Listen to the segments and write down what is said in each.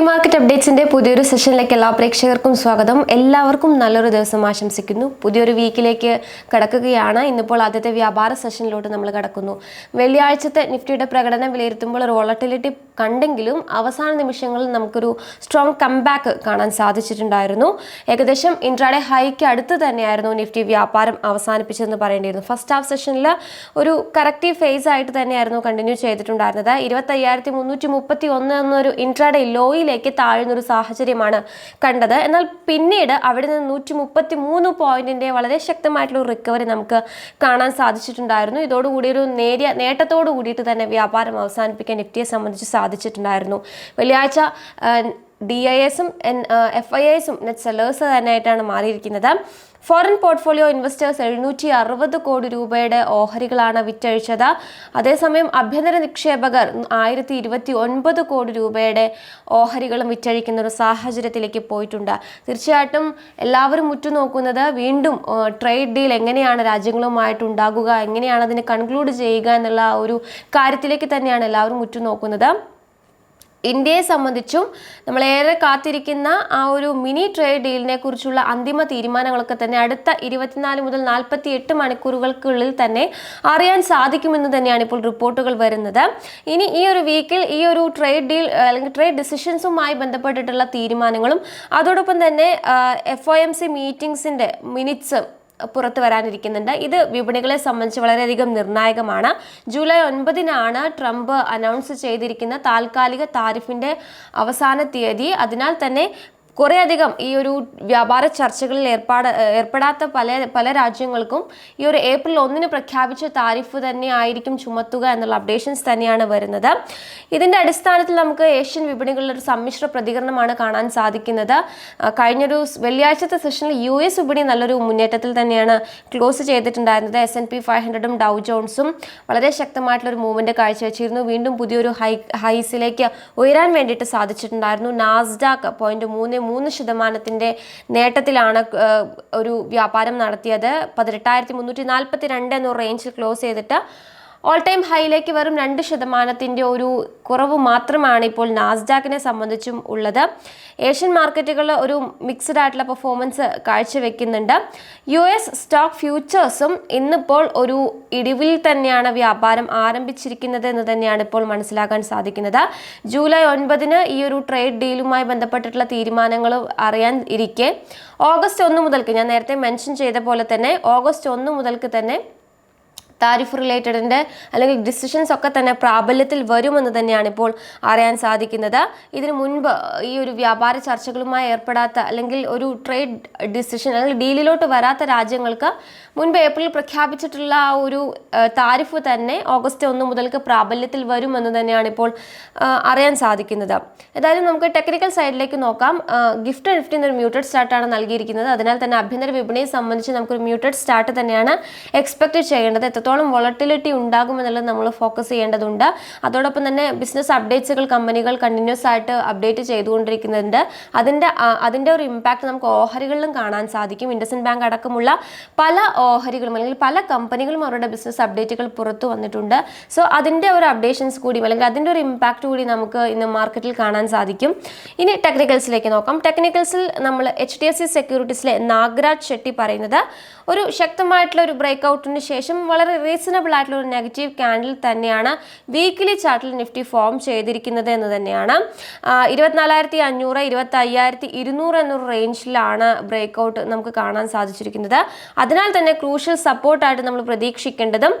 Market അപ്ഡേറ്റ്സിന്റെ പുതിയൊരു സെഷനിലേക്ക് എല്ലാ പ്രേക്ഷകർക്കും സ്വാഗതം. എല്ലാവർക്കും നല്ലൊരു ദിവസം ആശംസിക്കുന്നു. പുതിയൊരു വീക്കിലേക്ക് കടക്കുകയാണ്. ഇന്നിപ്പോൾ ആദ്യത്തെ വ്യാപാര സെഷനിലോട്ട് നമ്മൾ കടക്കുന്നു. വെള്ളിയാഴ്ചത്തെ നിഫ്റ്റിയുടെ പ്രകടനം വിലയിരുത്തുമ്പോൾ ഒരു വോളട്ടിലിറ്റി കണ്ടെങ്കിലും അവസാന നിമിഷങ്ങളിൽ നമുക്കൊരു സ്ട്രോങ് കംബാക്ക് കാണാൻ സാധിച്ചിട്ടുണ്ടായിരുന്നു. ഏകദേശം ഇൻട്രാഡേ ഹൈക്ക് അടുത്ത് തന്നെയായിരുന്നു നിഫ്റ്റി വ്യാപാരം അവസാനിപ്പിച്ചതെന്ന് പറയേണ്ടിയിരുന്നു. ഫസ്റ്റ് ഹാഫ് സെഷനിൽ ഒരു കറക്റ്റീവ് ഫേസ് ആയിട്ട് തന്നെയായിരുന്നു കണ്ടിന്യൂ ചെയ്തിട്ടുണ്ടായിരുന്നത്. ഇരുപത്തയ്യായിരത്തി മുന്നൂറ്റി മുപ്പത്തി ഒന്ന് എന്നൊരു ഇൻട്രാഡേ ലോയിലേക്ക് താഴ്ന്നൊരു സാഹചര്യമാണ് കണ്ടത്. എന്നാൽ പിന്നീട് അവിടെ നിന്ന് നൂറ്റി മുപ്പത്തി മൂന്ന് പോയിന്റിന്റെ വളരെ ശക്തമായിട്ടുള്ള ഒരു റിക്കവറി നമുക്ക് കാണാൻ സാധിച്ചിട്ടുണ്ടായിരുന്നു. ഇതോടുകൂടി ഒരു നേരിയ നേട്ടത്തോടു കൂടിയിട്ട് തന്നെ വ്യാപാരം അവസാനിപ്പിക്കാൻ നിഫ്റ്റിയെ സംബന്ധിച്ച് സാധിച്ചിട്ടുണ്ടായിരുന്നു. വെള്ളിയാഴ്ച ഡി ഐ എസും എഫ് ഐ എസും നെറ്റ് സെല്ലേഴ്സ് തന്നെയായിട്ടാണ് മാറിയിരിക്കുന്നത്. ഫോറിൻ പോർട്ട്ഫോളിയോ ഇൻവെസ്റ്റേഴ്സ് എഴുന്നൂറ്റി അറുപത് കോടി രൂപയുടെ ഓഹരികളാണ് വിറ്റഴിച്ചത്. അതേസമയം ആഭ്യന്തര നിക്ഷേപകർ ആയിരത്തി ഇരുപത്തി ഒൻപത് കോടി രൂപയുടെ ഓഹരികളും വിറ്റഴിക്കുന്ന ഒരു സാഹചര്യത്തിലേക്ക് പോയിട്ടുണ്ട്. തീർച്ചയായിട്ടും എല്ലാവരും ഉറ്റുനോക്കുന്നത് വീണ്ടും ട്രേഡ് ഡീൽ എങ്ങനെയാണ് രാജ്യങ്ങളുമായിട്ട് ഉണ്ടാകുക എങ്ങനെയാണ് അതിനെ കൺക്ലൂഡ് ചെയ്യുക എന്നുള്ള ഒരു കാര്യത്തിലേക്ക് തന്നെയാണ് എല്ലാവരും ഉറ്റുനോക്കുന്നത്. ഇന്ത്യയെ സംബന്ധിച്ചും നമ്മളേറെ കാത്തിരിക്കുന്ന ആ ഒരു മിനി ട്രേഡ് ഡീലിനെ കുറിച്ചുള്ള അന്തിമ തീരുമാനങ്ങളൊക്കെ തന്നെ അടുത്ത ഇരുപത്തിനാല് മുതൽ നാൽപ്പത്തി എട്ട് മണിക്കൂറുകൾക്കുള്ളിൽ തന്നെ അറിയാൻ സാധിക്കുമെന്ന് തന്നെയാണ് ഇപ്പോൾ റിപ്പോർട്ടുകൾ വരുന്നത്. ഇനി ഈ ഒരു വീക്കിൽ ഈ ഒരു ട്രേഡ് ഡീൽ അല്ലെങ്കിൽ ട്രേഡ് ഡിസിഷൻസുമായി ബന്ധപ്പെട്ടിട്ടുള്ള തീരുമാനങ്ങളും അതോടൊപ്പം തന്നെ എഫ് ഒ എം സി മീറ്റിംഗ്സിന്റെ മിനിറ്റ്സ് പുറത്തു വരാനിരിക്കുന്നുണ്ട്. ഇത് വിപണികളെ സംബന്ധിച്ച് വളരെയധികം നിർണായകമാണ്. ജൂലൈ ഒൻപതിനാണ് ട്രംപ് അനൗൺസ് ചെയ്തിരിക്കുന്ന താൽക്കാലിക താരിഫിന്റെ അവസാന തീയതി. അതിനാൽ തന്നെ കുറേയധികം ഈ ഒരു വ്യാപാര ചർച്ചകളിൽ ഏർപ്പാട് ഏർപ്പെടാത്ത പല പല രാജ്യങ്ങൾക്കും ഈ ഒരു ഏപ്രിൽ ഒന്നിന് പ്രഖ്യാപിച്ച താരിഫ് തന്നെ ആയിരിക്കും ചുമത്തുക എന്നുള്ള അപ്ഡേഷൻസ് തന്നെയാണ് വരുന്നത്. ഇതിന്റെ അടിസ്ഥാനത്തിൽ നമുക്ക് ഏഷ്യൻ വിപണികളിൽ ഒരു സമ്മിശ്ര പ്രതികരണമാണ് കാണാൻ സാധിക്കുന്നത്. കഴിഞ്ഞൊരു വെള്ളിയാഴ്ചത്തെ സെഷനിൽ യു എസ് വിപണി നല്ലൊരു മുന്നേറ്റത്തിൽ തന്നെയാണ് ക്ലോസ് ചെയ്തിട്ടുണ്ടായിരുന്നത്. എസ് എൻ പി ഫൈവ് ഹൺഡ്രഡും ഡൗ ജോൺസും വളരെ ശക്തമായിട്ടുള്ള ഒരു മൂവ്മെന്റ് കാഴ്ചവെച്ചിരുന്നു. വീണ്ടും പുതിയൊരു ഹൈ ഹൈസിലേക്ക് ഉയരാൻ വേണ്ടിയിട്ട് സാധിച്ചിട്ടുണ്ടായിരുന്നു. നാസ്ഡാക്ക് പോയിന്റ് മൂന്ന് മൂന്ന് ശതമാനത്തിന്റെ നേട്ടത്തിലാണ് ഒരു വ്യാപാരം നടത്തിയത്. പതിനെട്ടായിരത്തി മുന്നൂറ്റി നാൽപ്പത്തി രണ്ട് എന്നൊരു റേഞ്ചിൽ ക്ലോസ് ചെയ്തിട്ട് ഓൾ ടൈം ഹൈയിലേക്ക് വെറും രണ്ട് ശതമാനത്തിന്റെ ഒരു കുറവ് മാത്രമാണ് ഇപ്പോൾ നാസ്ഡാക്കിനെ സംബന്ധിച്ചും ഉള്ളത്. ഏഷ്യൻ മാർക്കറ്റുകൾ ഒരു മിക്സഡ് ആയിട്ടുള്ള പെർഫോമൻസ് കാഴ്ചവെക്കുന്നുണ്ട്. യു എസ് സ്റ്റോക്ക് ഫ്യൂച്ചേഴ്സും ഇന്നിപ്പോൾ ഒരു ഇടിവിൽ തന്നെയാണ് വ്യാപാരം ആരംഭിച്ചിരിക്കുന്നത് എന്ന് തന്നെയാണ് ഇപ്പോൾ മനസ്സിലാക്കാൻ സാധിക്കുന്നത്. ജൂലൈ ഒൻപതിന് ഈ ഒരു ട്രേഡ് ഡീലുമായി ബന്ധപ്പെട്ടിട്ടുള്ള തീരുമാനങ്ങൾ അറിയാൻ ഇരിക്കെ. ഓഗസ്റ്റ് ഒന്ന് മുതൽക്ക് ഞാൻ നേരത്തെ മെൻഷൻ ചെയ്ത പോലെ തന്നെ ഓഗസ്റ്റ് ഒന്ന് മുതൽക്ക് തന്നെ താരിഫ് റിലേറ്റഡിന്റെ അല്ലെങ്കിൽ ഡിസിഷൻസ് ഒക്കെ തന്നെ പ്രാബല്യത്തിൽ വരുമെന്ന് തന്നെയാണ് ഇപ്പോൾ അറിയാൻ സാധിക്കുന്നത്. ഇതിനു മുൻപ് ഈ ഒരു വ്യാപാര ചർച്ചകളുമായി ഏർപ്പെടാത്ത അല്ലെങ്കിൽ ഒരു ട്രേഡ് ഡിസിഷൻ അല്ലെങ്കിൽ ഡീലിലോട്ട് വരാത്ത രാജ്യങ്ങൾക്ക് മുൻപ് ഏപ്രിൽ പ്രഖ്യാപിച്ചിട്ടുള്ള ആ ഒരു താരിഫ് തന്നെ ഓഗസ്റ്റ് ഒന്ന് മുതൽക്ക് പ്രാബല്യത്തിൽ വരുമെന്ന് തന്നെയാണ് ഇപ്പോൾ അറിയാൻ സാധിക്കുന്നത്. ഏതായാലും നമുക്ക് ടെക്നിക്കൽ സൈഡിലേക്ക് നോക്കാം. ഗിഫ്റ്റ് നിഫ്റ്റിന് ഒരു മ്യൂട്ടഡ് സ്റ്റാർട്ടാണ് നൽകിയിരിക്കുന്നത്. അതിനാൽ തന്നെ ആഭ്യന്തര വിപണിയെ സംബന്ധിച്ച് നമുക്കൊരു മ്യൂട്ടഡ് സ്റ്റാർട്ട് തന്നെയാണ് എക്സ്പെക്ട് ചെയ്യേണ്ടത്. എത്രത്തോളം വോളട്ടിലിറ്റി ഉണ്ടാകുമെന്നുള്ളത് നമ്മൾ ഫോക്കസ് ചെയ്യേണ്ടതുണ്ട്. അതോടൊപ്പം തന്നെ ബിസിനസ് അപ്ഡേറ്റ്സുകൾ കമ്പനികൾ കണ്ടിന്യൂസ് ആയിട്ട് അപ്ഡേറ്റ് ചെയ്തുകൊണ്ടിരിക്കുന്നുണ്ട്. അതിന്റെ അതിന്റെ ഒരു ഇമ്പാക്റ്റ് നമുക്ക് ഓഹരികളിലും കാണാൻ സാധിക്കും. ഇൻഡസൻ ബാങ്ക് അടക്കമുള്ള പല ഓഹരികളും അല്ലെങ്കിൽ പല കമ്പനികളും അവരുടെ ബിസിനസ് അപ്ഡേറ്റുകൾ പുറത്തു വന്നിട്ടുണ്ട്. സോ അതിന്റെ ഒരു അപ്ഡേഷൻസ് കൂടി അല്ലെങ്കിൽ അതിന്റെ ഒരു ഇമ്പാക്റ്റ് കൂടി നമുക്ക് ഇന്ന് മാർക്കറ്റിൽ കാണാൻ സാധിക്കും. ഇനി ടെക്നിക്കൽസിലേക്ക് നോക്കാം. ടെക്നിക്കൽസിൽ നമ്മൾ എച്ച് ഡി എഫ് സി സെക്യൂരിറ്റീസിലെ നാഗരാജ് ഷെട്ടി പറയുന്നത് ഒരു ശക്തമായിട്ടുള്ള ഒരു ബ്രേക്ക് ഔട്ടിന് ശേഷം വളരെ റീസണബിൾ ആയിട്ടുള്ള ഒരു നെഗറ്റീവ് ക്യാൻഡിൽ തന്നെയാണ് വീക്കിലി ചാർട്ടിൽ നിഫ്റ്റി ഫോം ചെയ്തിരിക്കുന്നത് എന്ന് തന്നെയാണ്. ഇരുപത്തിനാലായിരത്തി അഞ്ഞൂറ് ഇരുപത്തി അയ്യായിരത്തി ഇരുന്നൂറ് എന്നൊരു റേഞ്ചിലാണ് ബ്രേക്ക് ഔട്ട് നമുക്ക് കാണാൻ സാധിച്ചിരിക്കുന്നത്. അതിനാൽ തന്നെ ക്രൂഷ്യൽ സപ്പോർട്ടായിട്ട് നമ്മൾ പ്രതീക്ഷിക്കേണ്ടതും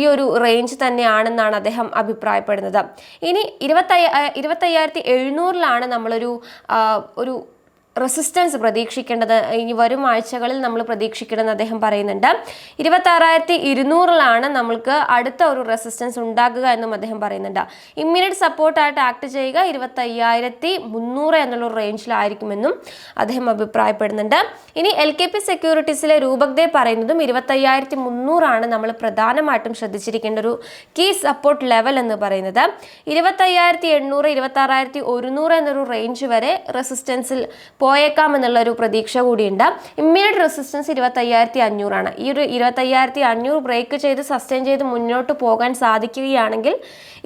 ഈ ഒരു റേഞ്ച് തന്നെയാണെന്നാണ് അദ്ദേഹം അഭിപ്രായപ്പെടുന്നത്. ഇനി ഇരുപത്തയ്യ ഇരുപത്തയ്യായിരത്തി എഴുന്നൂറിലാണ് നമ്മളൊരു ഒരു റെസിസ്റ്റൻസ് പ്രതീക്ഷിക്കേണ്ടത് ഇനി വരും ആഴ്ചകളിൽ നമ്മൾ പ്രതീക്ഷിക്കണമെന്ന് അദ്ദേഹം പറയുന്നുണ്ട്. ഇരുപത്തി ആറായിരത്തി ഇരുന്നൂറിലാണ് നമ്മൾക്ക് അടുത്ത ഒരു റെസിസ്റ്റൻസ് ഉണ്ടാകുക എന്നും അദ്ദേഹം പറയുന്നുണ്ട്. ഇമ്മീഡിയറ്റ് സപ്പോർട്ടായിട്ട് ആക്ട് ചെയ്യുക ഇരുപത്തി അയ്യായിരത്തി മുന്നൂറ് എന്നുള്ള റേഞ്ചിലായിരിക്കുമെന്നും അദ്ദേഹം അഭിപ്രായപ്പെടുന്നുണ്ട്. ഇനി എൽ കെ പി സെക്യൂരിറ്റീസിലെ രൂപക് ദേ പറയുന്നതും ഇരുപത്തയ്യായിരത്തി മുന്നൂറാണ് നമ്മൾ പ്രധാനമായിട്ടും ശ്രദ്ധിച്ചിരിക്കേണ്ട ഒരു കീ സപ്പോർട്ട് ലെവൽ എന്ന് പറയുന്നത്. ഇരുപത്തയ്യായിരത്തി എണ്ണൂറ് ഇരുപത്തി ആറായിരത്തി ഒരുന്നൂറ് എന്നൊരു റേഞ്ച് വരെ റെസിസ്റ്റൻസിൽ പോയേക്കാം എന്നുള്ളൊരു പ്രതീക്ഷ കൂടിയുണ്ട്. ഇമ്മീഡിയറ്റ് റെസിസ്റ്റൻസ് ഇരുപത്തയ്യായിരത്തി അഞ്ഞൂറാണ് ഈ ഒരു ഇരുപത്തയ്യായിരത്തി അഞ്ഞൂറ് ബ്രേക്ക് ചെയ്ത് സസ്റ്റെയിൻ ചെയ്ത് മുന്നോട്ട് പോകാൻ സാധിക്കുകയാണെങ്കിൽ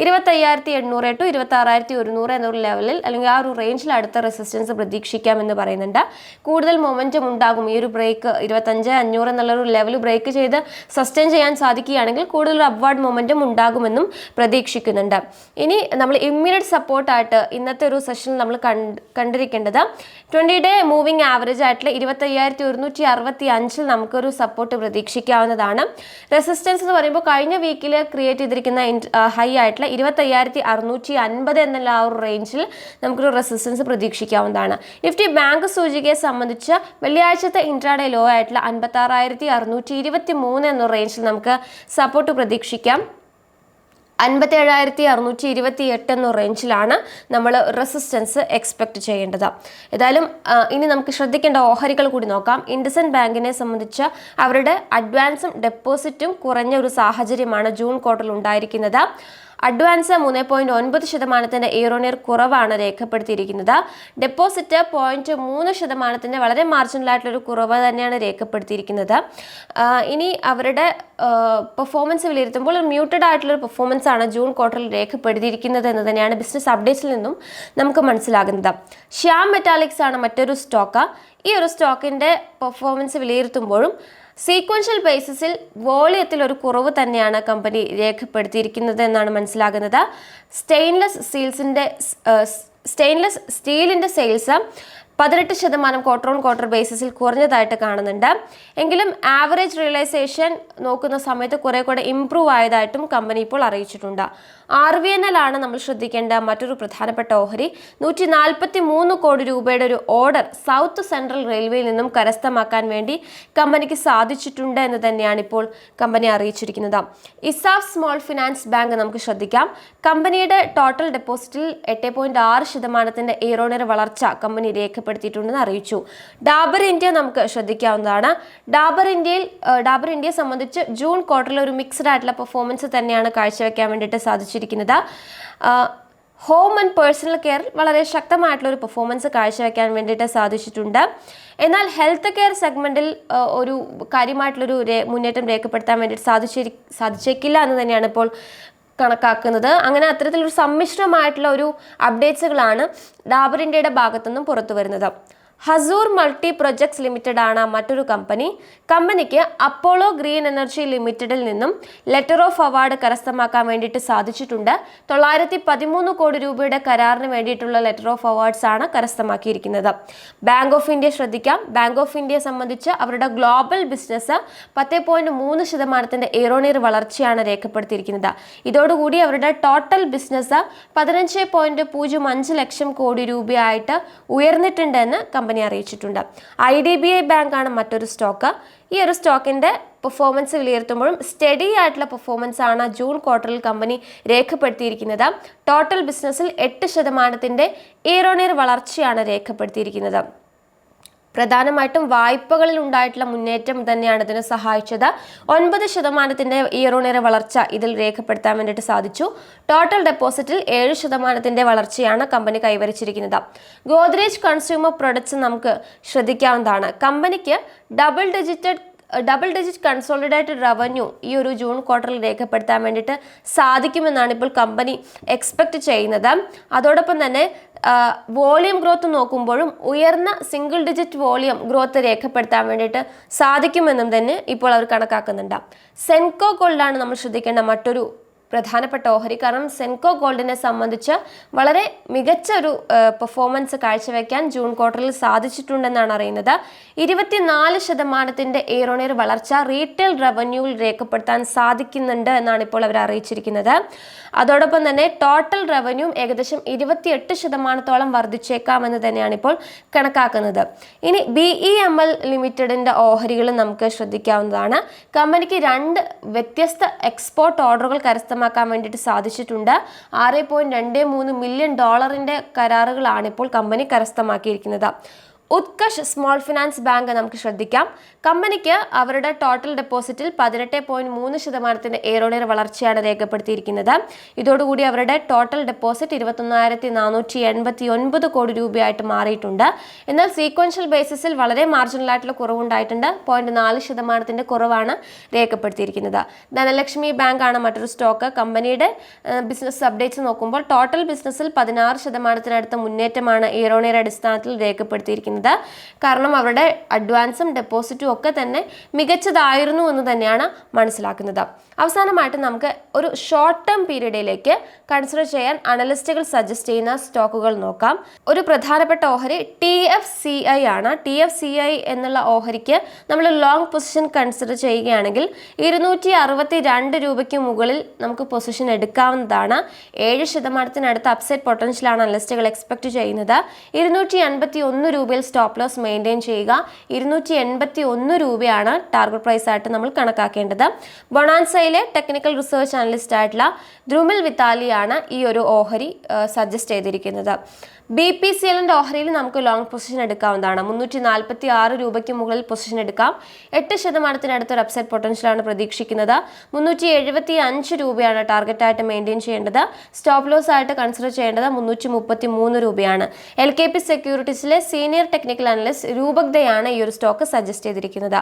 ഇരുപത്തയ്യായിരത്തി എണ്ണൂറ് ടു ഇരുപത്താറായിരത്തി ഒരുന്നൂറ് എന്നൊരു ലെവലിൽ അല്ലെങ്കിൽ ആ ഒരു റേഞ്ചിൽ അടുത്ത റെസിസ്റ്റൻസ് പ്രതീക്ഷിക്കാം എന്ന് പറയുന്നുണ്ട്. കൂടുതൽ മൊമെന്റം ഉണ്ടാകും. ഈ ഒരു ബ്രേക്ക് ഇരുപത്തഞ്ച് അഞ്ഞൂറ് എന്നുള്ളൊരു ലെവൽ ബ്രേക്ക് ചെയ്ത് സസ്റ്റെയിൻ ചെയ്യാൻ സാധിക്കുകയാണെങ്കിൽ കൂടുതൽ അപ്വാർഡ് മൊമെന്റം ഉണ്ടാകുമെന്നും പ്രതീക്ഷിക്കുന്നുണ്ട്. ഇനി നമ്മൾ ഇമ്മീഡിയറ്റ് സപ്പോർട്ടായിട്ട് ഇന്നത്തെ ഒരു സെഷനിൽ നമ്മൾ കണ്ട് കണ്ടിരിക്കേണ്ടത് ഡേ മൂവിങ് ആവറേജ് ആയിട്ടുള്ള ഇരുപത്തയ്യായിരത്തി ഒരുന്നൂറ്റി അറുപത്തി അഞ്ചിൽ നമുക്കൊരു സപ്പോർട്ട് പ്രതീക്ഷിക്കാവുന്നതാണ്. റെസിസ്റ്റൻസ് എന്ന് പറയുമ്പോൾ കഴിഞ്ഞ വീക്കിൽ ക്രിയേറ്റ് ചെയ്തിരിക്കുന്ന ഹൈ ആയിട്ടുള്ള ഇരുപത്തയ്യായിരത്തി അറുന്നൂറ്റി അൻപത് എന്നുള്ള ആ ഒരു റേഞ്ചിൽ നമുക്കൊരു റെസിസ്റ്റൻസ് പ്രതീക്ഷിക്കാവുന്നതാണ്. നിഫ്റ്റി ബാങ്ക് സൂചികയെ സംബന്ധിച്ച് വെള്ളിയാഴ്ചത്തെ ഇൻട്രാഡേ ലോ ആയിട്ടുള്ള അൻപത്താറായിരത്തി അറുന്നൂറ്റി ഇരുപത്തി മൂന്ന് എന്ന റേഞ്ചിൽ നമുക്ക് സപ്പോർട്ട് പ്രതീക്ഷിക്കാം. അൻപത്തി ഏഴായിരത്തി അറുന്നൂറ്റി ഇരുപത്തി എട്ട് എന്ന റേഞ്ചിലാണ് നമ്മൾ റെസിസ്റ്റൻസ് എക്സ്പെക്ട് ചെയ്യേണ്ടത്. ഏതായാലും ഇനി നമുക്ക് ശ്രദ്ധിക്കേണ്ട ഓഹരികൾ കൂടി നോക്കാം. ഇൻഡസൻ ബാങ്കിനെ സംബന്ധിച്ച് അവരുടെ അഡ്വാൻസും ഡെപ്പോസിറ്റും കുറഞ്ഞ ഒരു സാഹചര്യമാണ് ജൂൺ ക്വാർട്ടറിൽ ഉണ്ടായിരിക്കുന്നത്. അഡ്വാൻസ് മൂന്ന് പോയിന്റ് ഒൻപത് ശതമാനത്തിന്റെ ഇയറോണിയർ കുറവാണ് രേഖപ്പെടുത്തിയിരിക്കുന്നത്. ഡെപ്പോസിറ്റ് പോയിന്റ് മൂന്ന് ശതമാനത്തിന്റെ വളരെ മാർജിനൽ ആയിട്ടുള്ള ഒരു കുറവ് തന്നെയാണ് രേഖപ്പെടുത്തിയിരിക്കുന്നത്. ഇനി അവരുടെ പെർഫോമൻസ് വിലയിരുത്തുമ്പോൾ ഒരു മ്യൂട്ടഡ് ആയിട്ടുള്ള ഒരു പെർഫോമൻസ് ആണ് ജൂൺ ക്വാർട്ടറിൽ രേഖപ്പെടുത്തിയിരിക്കുന്നത് എന്ന് തന്നെയാണ് ബിസിനസ് അപ്ഡേറ്റ്സിൽ നിന്നും നമുക്ക് മനസ്സിലാകുന്നത്. ശ്യാം മെറ്റാലിക്സ് ആണ് മറ്റൊരു സ്റ്റോക്ക് ഈ ഒരു സ്റ്റോക്കിന്റെ പെർഫോമൻസ് വിലയിരുത്തുമ്പോഴും സീക്വൻഷ്യൽ ബേസിസിൽ വോളിയത്തിൽ ഒരു കുറവ് തന്നെയാണ് കമ്പനി രേഖപ്പെടുത്തിയിരിക്കുന്നത് എന്നാണ് മനസ്സിലാകുന്നത്. സ്റ്റെയിൻലെസ് സ്റ്റീൽസിന്റെ സ്റ്റെയിൻലെസ് സ്റ്റീലിന്റെ സെയിൽസ് പതിനെട്ട് ശതമാനം ക്വാർട്ടർ ഓൺ ക്വാർട്ടർ ബേസിസിൽ കുറഞ്ഞതായിട്ട് കാണുന്നുണ്ട്. എങ്കിലും ആവറേജ് റിയലൈസേഷൻ നോക്കുന്ന സമയത്ത് കുറെ കൂടെ ഇംപ്രൂവ് ആയതായിട്ടും കമ്പനി ഇപ്പോൾ അറിയിച്ചിട്ടുണ്ട്. ആർ വി എൻ എൽ ആണ് നമ്മൾ ശ്രദ്ധിക്കേണ്ട മറ്റൊരു പ്രധാനപ്പെട്ട ഓഹരി. നൂറ്റി നാൽപ്പത്തി മൂന്ന് കോടി രൂപയുടെ ഒരു ഓർഡർ സൗത്ത് സെൻട്രൽ റെയിൽവേയിൽ നിന്നും കരസ്ഥമാക്കാൻ വേണ്ടി കമ്പനിക്ക് സാധിച്ചിട്ടുണ്ട് എന്ന് തന്നെയാണ് ഇപ്പോൾ കമ്പനി അറിയിച്ചിരിക്കുന്നത്. ഇസാഫ് സ്മോൾ ഫിനാൻസ് ബാങ്ക് നമുക്ക് ശ്രദ്ധിക്കാം. കമ്പനിയുടെ ടോട്ടൽ ഡെപ്പോസിറ്റിൽ എട്ട് പോയിന്റ് ആറ് ശതമാനത്തിന്റെ ഏറോണിയർ വളർച്ച കമ്പനി രേഖപ്പെടുത്തിയിട്ടുണ്ടെന്ന് അറിയിച്ചു. ഡാബർ ഇന്ത്യ നമുക്ക് ശ്രദ്ധിക്കാവുന്നതാണ്. ഡാബർ ഇന്ത്യയിൽ ഡാബർ ഇന്ത്യയെ സംബന്ധിച്ച് ജൂൺ ക്വാർട്ടറിൽ ഒരു മിക്സ്ഡ് ആയിട്ടുള്ള പെർഫോമൻസ് തന്നെയാണ് കാഴ്ചവെക്കാൻ വേണ്ടിയിട്ട് സാധിച്ചിരിക്കുന്നത്. ഹോം ആൻഡ് പേഴ്സണൽ കെയർ വളരെ ശക്തമായിട്ടുള്ള ഒരു പെർഫോമൻസ് കാഴ്ചവെക്കാൻ വേണ്ടിയിട്ട് സാധിച്ചിട്ടുണ്ട്. എന്നാൽ ഹെൽത്ത് കെയർ സെഗ്മെന്റിൽ ഒരു കാര്യമായിട്ടുള്ളൊരു മുന്നേറ്റം രേഖപ്പെടുത്താൻ വേണ്ടിയിട്ട് സാധിച്ചിരി സാധിച്ചേക്കില്ല എന്ന് തന്നെയാണ് ഇപ്പോൾ കണക്കാക്കുന്നത്. അങ്ങനെ അത്തരത്തിലൊരു സമ്മിശ്രമായിട്ടുള്ള ഒരു അപ്ഡേറ്റ്സുകളാണ് ഡാബർ ഇന്ത്യയുടെ ഭാഗത്തുനിന്നും പുറത്തു വരുന്നത് ഹസൂർ മൾട്ടി പ്രൊജക്ട്സ് ലിമിറ്റഡ് ആണ് മറ്റൊരു കമ്പനി. കമ്പനിക്ക് അപ്പോളോ ഗ്രീൻ എനർജി ലിമിറ്റഡിൽ നിന്നും ലെറ്റർ ഓഫ് അവാർഡ് കരസ്ഥമാക്കാൻ വേണ്ടിയിട്ട് സാധിച്ചിട്ടുണ്ട്. തൊള്ളായിരത്തി പതിമൂന്ന് കോടി രൂപയുടെ കരാറിന് വേണ്ടിയിട്ടുള്ള ലെറ്റർ ഓഫ് അവാർഡ്സ് ആണ് കരസ്ഥമാക്കിയിരിക്കുന്നത്. ബാങ്ക് ഓഫ് ഇന്ത്യ ശ്രദ്ധിക്കാം. ബാങ്ക് ഓഫ് ഇന്ത്യയെ സംബന്ധിച്ച് അവരുടെ ഗ്ലോബൽ ബിസിനസ് പത്ത് പോയിന്റ് മൂന്ന് ശതമാനത്തിന്റെ ഏറോണിയർ വളർച്ചയാണ് രേഖപ്പെടുത്തിയിരിക്കുന്നത്. ഇതോടുകൂടി അവരുടെ ടോട്ടൽ ബിസിനസ് പതിനഞ്ച് പോയിന്റ് പൂജ്യം അഞ്ച് ലക്ഷം കോടി രൂപയായിട്ട് ഉയർന്നിട്ടുണ്ടെന്ന് കമ്പനി അറിയിച്ചിട്ടുണ്ട്. ഐ ഡി ബി ഐ ബാങ്കാണ് മറ്റൊരു സ്റ്റോക്ക് ഈ ഒരു സ്റ്റോക്കിന്റെ പെർഫോമൻസ് വിലയിരുത്തുമ്പോഴും സ്റ്റഡി ആയിട്ടുള്ള പെർഫോമൻസ് ആണ് ജൂൺ ക്വാർട്ടറിൽ കമ്പനി രേഖപ്പെടുത്തിയിരിക്കുന്നത്. ടോട്ടൽ ബിസിനസ്സിൽ എട്ട് ശതമാനത്തിന്റെ ഇയർ വളർച്ചയാണ് രേഖപ്പെടുത്തിയിരിക്കുന്നത്. പ്രധാനമായിട്ടും വായ്പകളിൽ ഉണ്ടായിട്ടുള്ള മുന്നേറ്റം തന്നെയാണ് ഇതിന് സഹായിച്ചത്. ഒൻപത് ശതമാനത്തിന്റെ ഇയർ ഓൺ ഇയർ വളർച്ച ഇതിൽ രേഖപ്പെടുത്താൻ വേണ്ടിയിട്ട് സാധിച്ചു. ടോട്ടൽ ഡെപ്പോസിറ്റിൽ ഏഴ് ശതമാനത്തിന്റെ വളർച്ചയാണ് കമ്പനി കൈവരിച്ചിരിക്കുന്നത്. ഗോദ്രേജ് കൺസ്യൂമർ പ്രൊഡക്ട്സ് നമുക്ക് ശ്രദ്ധിക്കാവുന്നതാണ്. കമ്പനിക്ക് double digited double digit consolidated revenue ഈ ഒരു ജൂൺ ക്വാർട്ടറിൽ രേഖപ്പെടുത്താൻ വേണ്ടിയിട്ട് സാധിക്കുമെന്നാണ് ഇപ്പോൾ കമ്പനി എക്സ്പെക്റ്റ് ചെയ്യുന്നത്. അതോടൊപ്പം തന്നെ വോളിയം ഗ്രോത്ത് നോക്കുമ്പോഴും ഉയർന്ന സിംഗിൾ ഡിജിറ്റ് വോളിയം ഗ്രോത്ത് രേഖപ്പെടുത്താൻ വേണ്ടിയിട്ട് സാധിക്കുമെന്നും തന്നെ ഇപ്പോൾ അവർ കണക്കാക്കുന്നുണ്ട്. സെൻകോ ഗോൾഡാണ് നമ്മൾ ശ്രദ്ധിക്കേണ്ട മറ്റൊരു പ്രധാനപ്പെട്ട ഓഹരി. കാരണം സെൻകോ ഗോൾഡിനെ സംബന്ധിച്ച് വളരെ മികച്ച ഒരു പെർഫോമൻസ് കാഴ്ചവെക്കാൻ ജൂൺ ക്വാർട്ടറിൽ സാധിച്ചിട്ടുണ്ടെന്നാണ് അറിയുന്നത്. ഇരുപത്തിനാല് ശതമാനത്തിന്റെ ഏറോണിയർ വളർച്ച റീറ്റെയിൽ റവന്യൂവിൽ രേഖപ്പെടുത്താൻ സാധിക്കുന്നുണ്ട് എന്നാണ് ഇപ്പോൾ അവർ അറിയിച്ചിരിക്കുന്നത്. അതോടൊപ്പം തന്നെ ടോട്ടൽ റവന്യൂ ഏകദേശം ഇരുപത്തിയെട്ട് ശതമാനത്തോളം വർദ്ധിച്ചേക്കാമെന്ന് തന്നെയാണ് ഇപ്പോൾ കണക്കാക്കുന്നത്. ഇനി ബി ഇ എം എൽ ലിമിറ്റഡിന്റെ ഓഹരികളും നമുക്ക് ശ്രദ്ധിക്കാവുന്നതാണ്. കമ്പനിക്ക് രണ്ട് വ്യത്യസ്ത എക്സ്പോർട്ട് ഓർഡറുകൾ കരസ്ഥമാക്കാൻ വേണ്ടിയിട്ട് സാധിച്ചിട്ടുണ്ട്. ആറ് പോയിന്റ് രണ്ട് മൂന്ന് മില്യൺ ഡോളറിന്റെ കരാറുകളാണ് ഇപ്പോൾ കമ്പനി കരസ്ഥമാക്കിയിരിക്കുന്നത്. ഉത്കർഷ് സ്മോൾ ഫിനാൻസ് ബാങ്ക് നമുക്ക് ശ്രദ്ധിക്കാം. കമ്പനിക്ക് അവരുടെ ടോട്ടൽ ഡെപ്പോസിറ്റിൽ പതിനെട്ട് പോയിന്റ് മൂന്ന് ശതമാനത്തിന്റെ ഏറോണിയർ വളർച്ചയാണ് രേഖപ്പെടുത്തിയിരിക്കുന്നത്. ഇതോടുകൂടി അവരുടെ ടോട്ടൽ ഡെപ്പോസിറ്റ് ഇരുപത്തൊന്നായിരത്തി നാനൂറ്റി എൺപത്തി ഒൻപത് കോടി രൂപയായിട്ട് മാറിയിട്ടുണ്ട്. എന്നാൽ സീക്വൻഷ്യൽ ബേസിസിൽ വളരെ മാർജിനൽ ആയിട്ടുള്ള കുറവുണ്ടായിട്ടുണ്ട്. പോയിന്റ് നാല് ശതമാനത്തിന്റെ കുറവാണ് രേഖപ്പെടുത്തിയിരിക്കുന്നത്. ധനലക്ഷ്മി ബാങ്ക് ആണ് മറ്റൊരു സ്റ്റോക്ക് കമ്പനിയുടെ ബിസിനസ് അപ്ഡേറ്റ്സ് നോക്കുമ്പോൾ ടോട്ടൽ ബിസിനസ്സിൽ പതിനാറ് ശതമാനത്തിനടുത്ത മുന്നേറ്റമാണ് ഇയറോണിയർ അടിസ്ഥാനത്തിൽ രേഖപ്പെടുത്തിയിരിക്കുന്നത്. കാരണം അവരുടെ അഡ്വാൻസും ഡെപ്പോസിറ്റും ഒക്കെ തന്നെ മികച്ചതായിരുന്നു എന്ന് തന്നെയാണ് മനസ്സിലാക്കുന്നത്. അവസാനമായിട്ട് നമുക്ക് ഒരു ഷോർട്ട് ടേം പീരീഡിലേക്ക് കൺസിഡർ ചെയ്യാൻ അനലിസ്റ്റുകൾ സജസ്റ്റ് ചെയ്യുന്ന സ്റ്റോക്കുകൾ നോക്കാം. ഒരു പ്രധാനപ്പെട്ട ഓഹരി ടി എഫ് സി ഐ ആണ്. ടി എഫ് സി ഐ എന്നുള്ള ഓഹരിക്ക് നമ്മൾ ലോങ് പൊസിഷൻ കൺസിഡർ ചെയ്യുകയാണെങ്കിൽ ഇരുന്നൂറ്റി അറുപത്തി രണ്ട് രൂപയ്ക്ക് മുകളിൽ നമുക്ക് പൊസിഷൻ എടുക്കാവുന്നതാണ്. ഏഴ് ശതമാനത്തിനടുത്ത് അപ്സൈഡ് പൊട്ടൻഷ്യലാണ് അനലിസ്റ്റുകൾ എക്സ്പെക്ട് ചെയ്യുന്നത് ഇരുന്നൂറ്റി എൺപത്തി ഒന്ന് രൂപയിൽ സ്റ്റോപ്പ് ലോസ് മെയിന്റെയിൻ ചെയ്യുക. ഇരുന്നൂറ്റി എൺപത്തി ഒന്ന് രൂപയാണ് ടാർഗറ്റ് പ്രൈസ് ആയിട്ട് നമ്മൾ കണക്കാക്കേണ്ടത്. ബൊണാൻസയിലെ ടെക്നിക്കൽ റിസർച്ച് അനലിസ്റ്റ് ആയിട്ടുള്ള ദ്രുമിൽ വിത്താലിയാണ് ഈ ഒരു ഓഹരി സജസ്റ്റ് ചെയ്തിരിക്കുന്നത്. ബി പി സി എല്ലിന്റെ ഓഹരിയിൽ നമുക്ക് ലോങ് പൊസിഷൻ എടുക്കാവുന്നതാണ്. മുന്നൂറ്റി നാൽപ്പത്തി ആറ് രൂപയ്ക്ക് മുകളിൽ പൊസിഷൻ എടുക്കാം. എട്ട് ശതമാനത്തിനടുത്ത് ഒരു അപ്സെറ്റ് പൊട്ടൻഷ്യലാണ് പ്രതീക്ഷിക്കുന്നത്. മുന്നൂറ്റി എഴുപത്തി അഞ്ച് രൂപയാണ് ടാർഗറ്റായിട്ട് മെയിന്റെയിൻ ചെയ്യേണ്ടത്. സ്റ്റോപ്പ് ലോസ് ആയിട്ട് കൺസിഡർ ചെയ്യേണ്ടത് മുന്നൂറ്റി മുപ്പത്തി മൂന്ന് രൂപയാണ്. എൽ കെ പി സെക്യൂരിറ്റീസിലെ സീനിയർ ടെക്നിക്കൽ അനലിസ്റ്റ് രൂപഗ്ദയാണ് ഈ ഒരു സ്റ്റോക്ക് സജസ്റ്റ് ചെയ്തിരിക്കുന്നത്.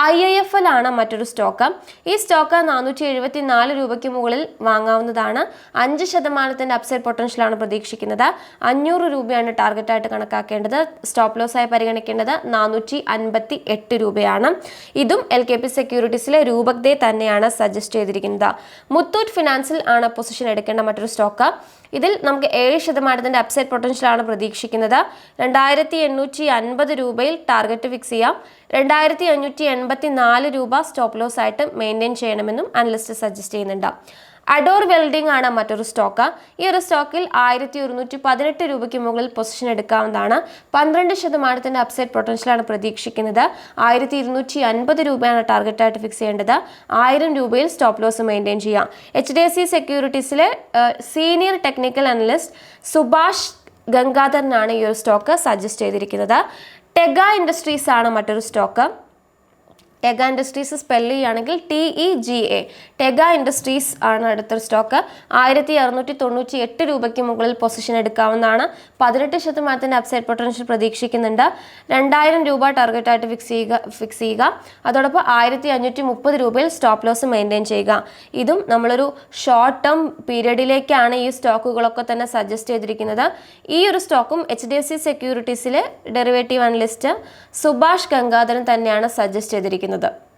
ഐ ഐ എഫ് എൽ ആണ് മറ്റൊരു സ്റ്റോക്ക്. ഈ സ്റ്റോക്ക് നാനൂറ്റി എഴുപത്തി നാല് രൂപയ്ക്ക് മുകളിൽ വാങ്ങാവുന്നതാണ്. അഞ്ച് ശതമാനത്തിന്റെ അപ്സൈഡ് പൊട്ടൻഷ്യലാണ് പ്രതീക്ഷിക്കുന്നത്. അഞ്ഞൂറ് രൂപയാണ് ടാർഗറ്റായിട്ട് കണക്കാക്കേണ്ടത്. സ്റ്റോപ്പ് ലോസ് ആയി പരിഗണിക്കേണ്ടത് നാനൂറ്റി അൻപത്തി എട്ട് രൂപയാണ്. ഇതും എൽ കെ പി സെക്യൂരിറ്റീസിലെ രൂപതയെ തന്നെയാണ് സജസ്റ്റ് ചെയ്തിരിക്കുന്നത്. മുത്തൂറ്റ് ഫിനാൻസിൽ ആണ് പൊസിഷൻ എടുക്കേണ്ട മറ്റൊരു സ്റ്റോക്ക്. ഇതിൽ നമുക്ക് ഏഴ് ശതമാനത്തിന്റെ അപ്സൈഡ് പൊട്ടൻഷ്യലാണ് പ്രതീക്ഷിക്കുന്നത്. രണ്ടായിരത്തി എണ്ണൂറ്റി അൻപത് രൂപയിൽ ടാർഗറ്റ് ഫിക്സ് ചെയ്യാം. രണ്ടായിരത്തി അഞ്ഞൂറ്റി എൺപത്തി നാല് രൂപ സ്റ്റോപ്പ് ലോസ് ആയിട്ട് മെയിന്റെയിൻ ചെയ്യണമെന്നും അനലിസ്റ്റ് സജസ്റ്റ് ചെയ്യുന്നുണ്ട്. അഡോർ വെൽഡിംഗ് ആണ് മറ്റൊരു സ്റ്റോക്ക്. ഈ ഒരു സ്റ്റോക്കിൽ ആയിരത്തി ഒരുന്നൂറ്റി പതിനെട്ട് രൂപയ്ക്ക് മുകളിൽ പൊസിഷൻ എടുക്കാവുന്നതാണ്. പന്ത്രണ്ട് ശതമാനത്തിന്റെ അപ്സൈഡ് പൊട്ടൻഷ്യലാണ് പ്രതീക്ഷിക്കുന്നത്. ആയിരത്തി ഇരുന്നൂറ്റി അൻപത് രൂപയാണ് ടാർഗറ്റായിട്ട് ഫിക്സ് ചെയ്യേണ്ടത്. ആയിരം രൂപയിൽ സ്റ്റോപ്പ് ലോസ് മെയിന്റെയിൻ ചെയ്യാം. എച്ച് ഡി എഫ് സി സെക്യൂരിറ്റീസിലെ സീനിയർ ടെക്നിക്കൽ അനലിസ്റ്റ് സുഭാഷ് ഗംഗാധരനാണ് ഈ ഒരു സ്റ്റോക്ക് സജസ്റ്റ് ചെയ്തിരിക്കുന്നത്. ടെഗ ഇൻഡസ്ട്രീസ് ആണ് മറ്റൊരു സ്റ്റോക്ക്. ടെഗ ഇൻഡസ്ട്രീസ് സ്പെല്ല് ചെയ്യുകയാണെങ്കിൽ T E G A. Tega industries ആണ് അടുത്തൊരു സ്റ്റോക്ക്. ആയിരത്തി അറുന്നൂറ്റി തൊണ്ണൂറ്റി എട്ട് രൂപയ്ക്ക് മുകളിൽ പൊസിഷൻ എടുക്കാവുന്നതാണ്. പതിനെട്ട് ശതമാനത്തിന്റെ അപ്സൈഡ് പൊട്ടൻഷ്യൽ പ്രതീക്ഷിക്കുന്നുണ്ട്. രണ്ടായിരം രൂപ ടാർഗറ്റായിട്ട് ഫിക്സ് ചെയ്യുക ഫിക്സ് ചെയ്യുക. അതോടൊപ്പം ആയിരത്തി അഞ്ഞൂറ്റി മുപ്പത് രൂപയിൽ സ്റ്റോപ്പ് ലോസ് മെയിന്റെയിൻ ചെയ്യുക. ഇതും നമ്മളൊരു ഷോർട്ട് ടേം പീരീഡിലേക്കാണ് ഈ സ്റ്റോക്കുകളൊക്കെ തന്നെ സജസ്റ്റ് ചെയ്തിരിക്കുന്നത്. ഈ ഒരു സ്റ്റോക്കും എച്ച് ഡി എഫ് സി സെക്യൂരിറ്റീസിലെ ഡെറിവേറ്റീവ് അനലിസ്റ്റ് സുഭാഷ് ഗംഗാധരൻ തന്നെയാണ് സജസ്റ്റ് ചെയ്തിരിക്കുന്നത്. ചെയ്യുന്നത്